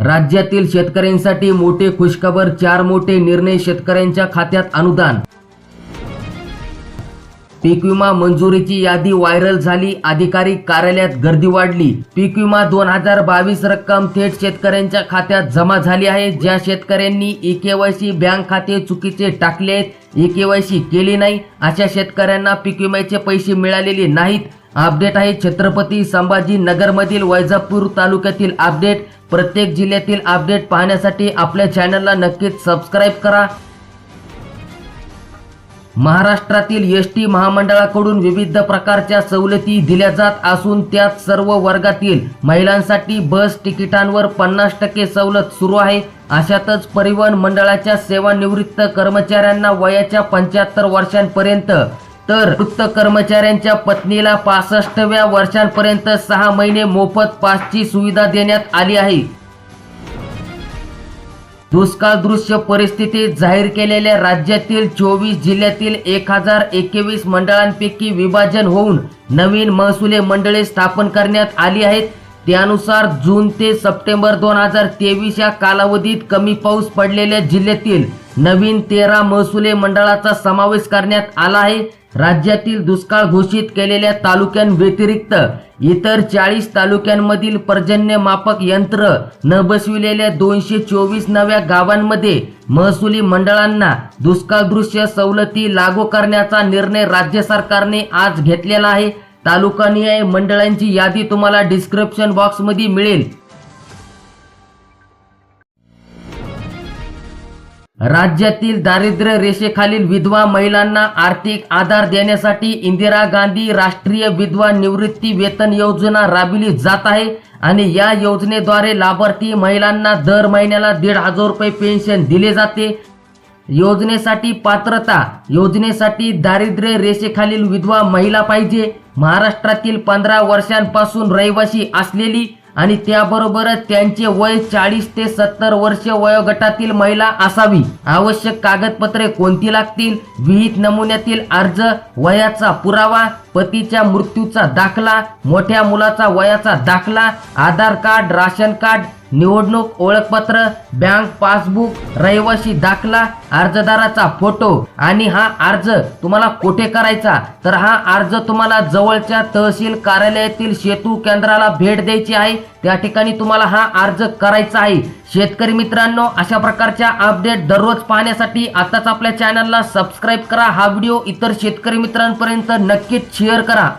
राज्यातील शेतकऱ्यांसाठी मोठे खुशखबर चार मोठे निर्णय शेतकऱ्यांच्या खात्यात अनुदान. पीक विमा मंजुरीची यादी व्हायरल झाली अधिकारी कार्यालयात गर्दी वाढली. पीक विमा दोन हजार बावीस रक्कम थेट शेतकऱ्यांच्या खात्यात जमा झाली आहे ज्या शेतकऱ्यांनी ई केवायसी बँक खाते चुकीचे टाकले आहेत ई केवायसी केली नाही अशा शेतकऱ्यांना पीक विम्याचे पैसे मिळालेले नाहीत. अपडेट आहे छत्रपती संभाजी नगरमधील वैजापूर तालुक्यातील अपडेट. प्रत्येक जिल्ह्यातील अपडेट पाहण्यासाठी आपल्या चॅनलला नक्कीच सबस्क्राईब करा. महाराष्ट्रातील एस टी महामंडळाकडून विविध प्रकारच्या सवलती दिल्या जात असून त्यात सर्व वर्गातील महिलांसाठी बस तिकिटांवर पन्नास टक्के सवलत सुरू आहे. अशातच परिवहन मंडळाच्या सेवानिवृत्त कर्मचाऱ्यांना वयाच्या पंच्याहत्तर वर्षांपर्यंत तर वृत्त कर्मचाऱ्यांच्या पत्नीला पासष्टव्या वर्षांपर्यंत सहा महिने मोफत पासची सुविधा देण्यात आली आहे. दुष्काळ दृश्य परिस्थितीत जाहीर केलेल्या राज्यातील चोवीस जिल्ह्यातील एक हजार एकवीस मंडळांपैकी विभाजन होऊन नवीन महसुले मंडळे स्थापन करण्यात आली आहेत. त्यानुसार जून ते सप्टेंबर दोन हजार तेवीस या कालावधीत कमी पाऊस पडलेल्या जिल्ह्यातील नवीन तेरा महसुले मंडळाचा समावेश करण्यात आला आहे. राज्यातील दुष्काळ घोषित केलेल्या तालुक्यांव्यतिरिक्त इतर चाळीस तालुक्यांमधील पर्जन्य मापक यंत्र न बसविलेल्या दोनशे चोवीस नव्या गावांमध्ये महसुली मंडळांना दुष्काळदृश्य सवलती लागू करण्याचा निर्णय राज्य सरकारने आज घेतलेला आहे. तालुकानिहाय मंडळांची यादी तुम्हाला डिस्क्रिप्शन बॉक्समध्ये मिळेल. राज्यातील दारिद्र्य रेषेखालील विधवा महिलांना आर्थिक आधार देण्यासाठी इंदिरा गांधी राष्ट्रीय विधवा निवृत्ती वेतन योजना राबविली जात आहे आणि या योजनेद्वारे लाभार्थी महिलांना दर महिन्याला दीड हजार रुपये पेन्शन दिले जाते. योजनेसाठी पात्रता योजनेसाठी दारिद्र्य रेषेखालील विधवा महिला पाहिजे. महाराष्ट्रातील पंधरा वर्षांपासून रहिवासी असलेली आणि त्याबरोबरच त्यांचे वय चाळीस ते सत्तर वर्ष वयोगटातील महिला असावी. आवश्यक कागदपत्रे कोणती लागतील? विहित नमुन्यातील अर्ज वयाचा पुरावा पतीच्या मृत्यूचा दाखला मोठ्या मुलाचा वयाचा दाखला आधार कार्ड राशन कार्ड निवडणूक ओळखपत्र बँक पासबुक रहिवासी दाखला अर्जदाराचा फोटो. आणि हा अर्ज तुम्हाला कुठे करायचा? तर हा अर्ज तुम्हाला जवळच्या तहसील कार्यालयातील सेतू केंद्राला भेट द्यायची आहे. त्या ठिकाणी तुम्हाला हा अर्ज करायचा आहे. शेतकरी मित्रांनो अशा प्रकारच्या अपडेट दररोज पाहण्यासाठी आताच आपल्या चॅनलला सबस्क्राईब करा. हा व्हिडिओ इतर शेतकरी मित्रांपर्यंत नक्कीच शेअर करा.